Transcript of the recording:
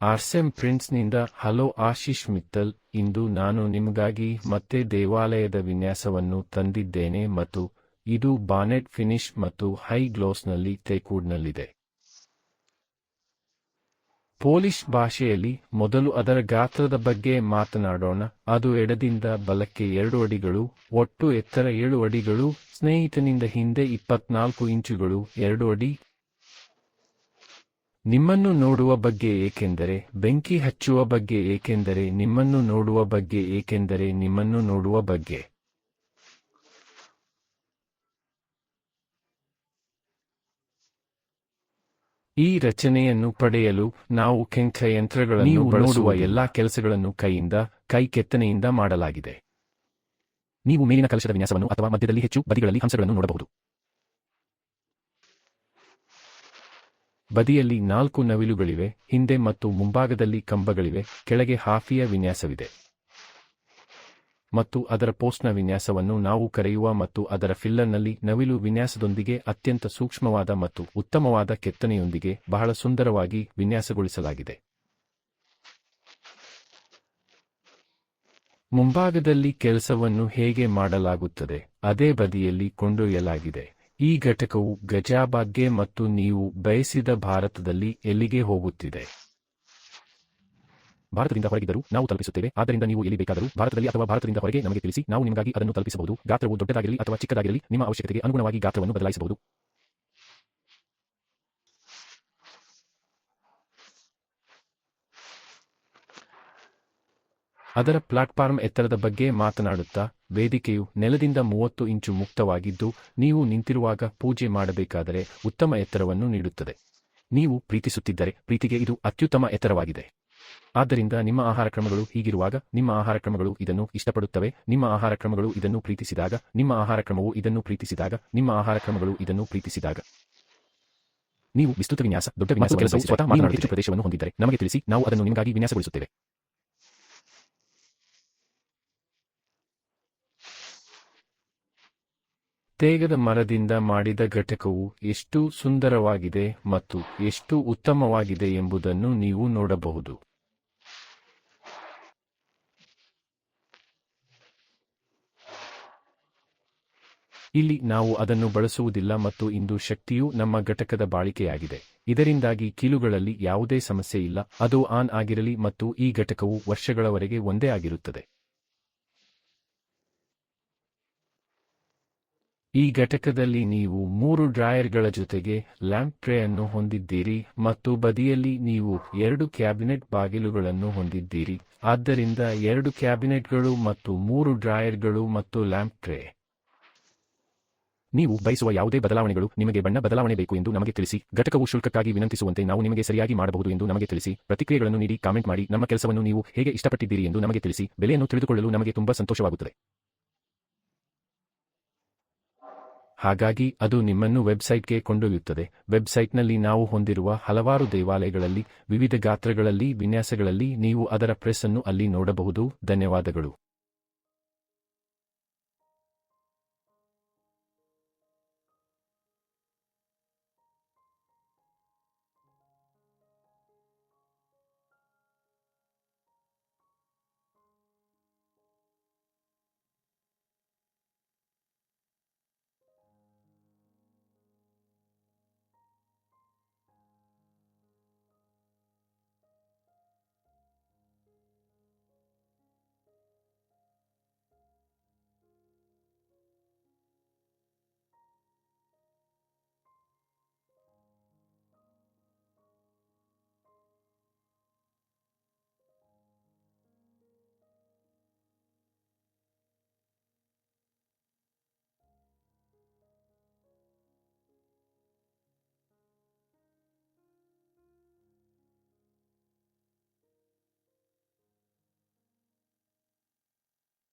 ಆರ್ಸೆಮ್ ಪ್ರಿಂಟ್ಸ್ನಿಂದ ಹಲೋ ಆಶೀಶ್ ಮಿತ್ತಲ್, ಇಂದು ನಾನು ನಿಮಗಾಗಿ ಮತ್ತೆ ದೇವಾಲಯದ ವಿನ್ಯಾಸವನ್ನು ತಂದಿದ್ದೇನೆ ಮತ್ತು ಇದು ಬಾನೆಟ್ ಫಿನಿಶ್ ಮತ್ತು ಹೈ ಗ್ಲೋಸ್ನಲ್ಲಿ ತೇಕೂಡ್ನಲ್ಲಿದೆ. ಪೋಲಿಷ್ ಭಾಷೆಯಲ್ಲಿ, ಮೊದಲು ಅದರ ಗಾತ್ರದ ಬಗ್ಗೆ ಮಾತನಾಡೋಣ. ಅದು ಎಡದಿಂದ ಬಲಕ್ಕೆ ಎರಡು ಅಡಿಗಳು, ಒಟ್ಟು ಎತ್ತರ ಏಳು ಅಡಿಗಳು, ಸ್ನೇಹಿತನಿಂದ ಹಿಂದೆ ಇಪ್ಪತ್ನಾಲ್ಕು ಇಂಚುಗಳು, ಎರಡು ಅಡಿ ನಿಮ್ಮನ್ನು ನೋಡುವ ಬಗ್ಗೆ ಏಕೆಂದರೆ ಬೆಂಕಿ ಹಚ್ಚುವ ಬಗ್ಗೆ ಏಕೆಂದರೆ ನಿಮ್ಮನ್ನು ನೋಡುವ ಬಗ್ಗೆ ಏಕೆಂದರೆ ನಿಮ್ಮನ್ನು ನೋಡುವ ಬಗ್ಗೆ. ಈ ರಚನೆಯನ್ನು ಪಡೆಯಲು ನಾವು ಕೆಂಕ ಯಂತ್ರಗಳನ್ನು ಬಳಸುವ ಎಲ್ಲಾ ಕೆಲಸಗಳನ್ನು ಕೈಯಿಂದ ಕೈ ಕೆತ್ತನೆಯಿಂದ ಮಾಡಲಾಗಿದೆ. ನೀವು ಮೇಲಿನ ಕಲಶದ ವಿನ್ಯಾಸವನ್ನು ಅಥವಾ ಮಧ್ಯದಲ್ಲಿ ಹೆಚ್ಚು ಬದಿಗಳಲ್ಲಿ ಹಂಸಗಳನ್ನು ನೋಡಬಹುದು. ಬದಿಯಲ್ಲಿ ನಾಲ್ಕು ನವಿಲುಗಳಿವೆ, ಹಿಂದೆ ಮತ್ತು ಮುಂಭಾಗದಲ್ಲಿ ಕಂಬಗಳಿವೆ, ಕೆಳಗೆ ಹಾಫಿಯ ವಿನ್ಯಾಸವಿದೆ. ಮತ್ತು ಅದರ ಪೋಸ್ಟ್ನ ವಿನ್ಯಾಸವನ್ನು ನಾವು ಕರೆಯುವ ಮತ್ತು ಅದರ ಫಿಲ್ಲರ್ನಲ್ಲಿ ನವಿಲು ವಿನ್ಯಾಸದೊಂದಿಗೆ ಅತ್ಯಂತ ಸೂಕ್ಷ್ಮವಾದ ಮತ್ತು ಉತ್ತಮವಾದ ಕೆತ್ತನೆಯೊಂದಿಗೆ ಬಹಳ ಸುಂದರವಾಗಿ ವಿನ್ಯಾಸಗೊಳಿಸಲಾಗಿದೆ. ಮುಂಭಾಗದಲ್ಲಿ ಕೆಲಸವನ್ನು ಹೇಗೆ ಮಾಡಲಾಗುತ್ತದೆ, ಅದೇ ಬದಿಯಲ್ಲಿ ಕೊಂಡೊಯ್ಯಲಾಗಿದೆ. ಈ ಘಟಕವು ಗಜಾಬಾಗ್ಗೆ ಮತ್ತು ನೀವು ಬಯಸಿದ ಭಾರತದಲ್ಲಿ ಎಲ್ಲಿಗೆ ಹೋಗುತ್ತಿದೆ? ಭಾರತದಿಂದ ಹೊರಗಿದ್ದರೂ ನಾವು ತಲುಪಿಸುತ್ತೇವೆ. ಆದ್ದರಿಂದ ನೀವು ಎಲ್ಲಿ ಬೇಕಾದರೂ ಭಾರತದಲ್ಲಿ ಅಥವಾ ಭಾರತದಿಂದ ಹೊರಗೆ ನಮಗೆ ತಿಳಿಸಿ, ನಾವು ನಿಮಗಾಗಿ ಅದನ್ನು ತಲುಪಿಸಬಹುದು. ಗಾತ್ರವು ದೊಡ್ಡದಾಗಿರಲಿ ಅಥವಾ ಚಿಕ್ಕದಾಗಿರಲಿ, ನಿಮ್ಮ ಅವಶ್ಯಕತೆಗೆ ಅನುಗುಣವಾಗಿ ಗಾತ್ರವನ್ನು ಬದಲಾಯಿಸಬಹುದು. ಅದರ ಪ್ಲಾಟ್ಫಾರ್ಮ್ ಎತ್ತರದ ಬಗ್ಗೆ ಮಾತನಾಡುತ್ತಾ ವೇದಿಕೆಯು ನೆಲದಿಂದ ಮೂವತ್ತು ಇಂಚು ಮುಕ್ತವಾಗಿದ್ದು ನೀವು ನಿಂತಿರುವಾಗ ಪೂಜೆ ಮಾಡಬೇಕಾದರೆ ಉತ್ತಮ ಎತ್ತರವನ್ನು ನೀಡುತ್ತದೆ. ನೀವು ಪ್ರೀತಿಸುತ್ತಿದ್ದರೆ ಪ್ರೀತಿಗೆ ಇದು ಅತ್ಯುತ್ತಮ ಎತ್ತರವಾಗಿದೆ. ಆದ್ದರಿಂದ ನಿಮ್ಮ ಆಹಾರ ಕ್ರಮಗಳು ಹೀಗಿರುವಾಗ ನಿಮ್ಮ ಆಹಾರ ಕ್ರಮಗಳು ಇದನ್ನು ಇಷ್ಟಪಡುತ್ತವೆ ನಿಮ್ಮ ಆಹಾರ ಕ್ರಮಗಳು ಇದನ್ನು ಪ್ರೀತಿಸಿದಾಗ ನಿಮ್ಮ ಆಹಾರ ಕ್ರಮವು ಇದನ್ನು ಪ್ರೀತಿಸಿದಾಗ ನಿಮ್ಮ ಆಹಾರ ಕ್ರಮಗಳು ಇದನ್ನು ಪ್ರೀತಿಸಿದಾಗ. ನೀವು ವಿಸ್ತೃತ ವಿನ್ಯಾಸ ದೊಡ್ಡ ವಿನ್ಯಾಸ ಕೆಲಸವು ಸ್ವತಃ ಮಾತನಾಡುವ ಪ್ರದೇಶವನ್ನು ಹೊಂದಿದ್ದರೆ ನಮಗೆ ತಿಳಿಸಿ ನಾವು ಅದನ್ನು ನಿಮಗಾಗಿ ವಿನ್ಯಾಸಗೊಳಿಸುತ್ತೇವೆ. ತೇಗದ ಮರದಿಂದ ಮಾಡಿದ ಘಟಕವು ಎಷ್ಟು ಸುಂದರವಾಗಿದೆ ಮತ್ತು ಎಷ್ಟು ಉತ್ತಮವಾಗಿದೆ ಎಂಬುದನ್ನು ನೀವು ನೋಡಬಹುದು. ಇಲ್ಲಿ ನಾವು ಅದನ್ನು ಬಳಸುವುದಿಲ್ಲ ಮತ್ತು ಇಂದು ಶಕ್ತಿಯು ನಮ್ಮ ಘಟಕದ ಬಾಳಿಕೆಯಾಗಿದೆ. ಇದರಿಂದಾಗಿ ಕೀಲುಗಳಲ್ಲಿ ಯಾವುದೇ ಸಮಸ್ಯೆ ಇಲ್ಲ, ಅದು ಆನ್ ಆಗಿರಲಿ ಮತ್ತು ಈ ಘಟಕವು ವರ್ಷಗಳವರೆಗೆ ಒಂದೇ ಆಗಿರುತ್ತದೆ. ಈ ಘಟಕದಲ್ಲಿ ನೀವು ಮೂರು ಡ್ರಾಯರ್ಗಳ ಜೊತೆಗೆ ಲ್ಯಾಂಪ್ ಟ್ರೇ ಅನ್ನು ಹೊಂದಿದ್ದೀರಿ ಮತ್ತು ಬದಿಯಲ್ಲಿ ನೀವು ಎರಡು ಕ್ಯಾಬಿನೆಟ್ ಬಾಗಿಲುಗಳನ್ನು ಹೊಂದಿದ್ದೀರಿ. ಆದ್ದರಿಂದ ಎರಡು ಕ್ಯಾಬಿನೆಟ್ಗಳು ಮತ್ತು ಮೂರು ಡ್ರಾಯರ್ಗಳು ಮತ್ತು ಲ್ಯಾಂಪ್ ಟ್ರೇ. ನೀವು ಬಯಸುವ ಯಾವುದೇ ಬದಲಾವಣೆಗಳು ನಿಮಗೆ ಬಣ್ಣ ಬದಲಾವಣೆ ಬೇಕು ಎಂದು ನಮಗೆ ತಿಳಿಸಿ. ಘಟಕವು ಶುಲ್ಕಕ್ಕಾಗಿ ವಿನಂತಿಸುವಂತೆ ನಾವು ನಿಮಗೆ ಸರಿಯಾಗಿ ಮಾಡಬಹುದು ಎಂದು ನಮಗೆ ತಿಳಿಸಿ. ಪ್ರತಿಕ್ರಿಯೆಗಳನ್ನು ನೀಡಿ, ಕಾಮೆಂಟ್ ಮಾಡಿ. ನಮ್ಮ ಕೆಲಸವನ್ನು ನೀವು ಹೇಗೆ ಇಷ್ಟಪಟ್ಟಿದ್ದೀರಿ ಎಂದು ನಮಗೆ ತಿಳಿಸಿ. ಬೆಲೆಯನ್ನು ತಿಳಿದುಕೊಳ್ಳಲು ನಮಗೆ ತುಂಬಾ ಸಂತೋಷವಾಗುತ್ತದೆ. ಹಾಗಾಗಿ ಅದು ನಿಮ್ಮನ್ನು ವೆಬ್ಸೈಟ್ಗೆ ಕೊಂಡೊಯ್ಯುತ್ತದೆ. ವೆಬ್ಸೈಟ್ನಲ್ಲಿ ನಾವು ಹೊಂದಿರುವ ಹಲವಾರು ದೇವಾಲಯಗಳಲ್ಲಿ, ವಿವಿಧ ಗಾತ್ರಗಳಲ್ಲಿ, ವಿನ್ಯಾಸಗಳಲ್ಲಿ ನೀವು ಅದರ ಪ್ರೆಸ್ ಅನ್ನು ಅಲ್ಲಿ ನೋಡಬಹುದು. ಧನ್ಯವಾದಗಳು.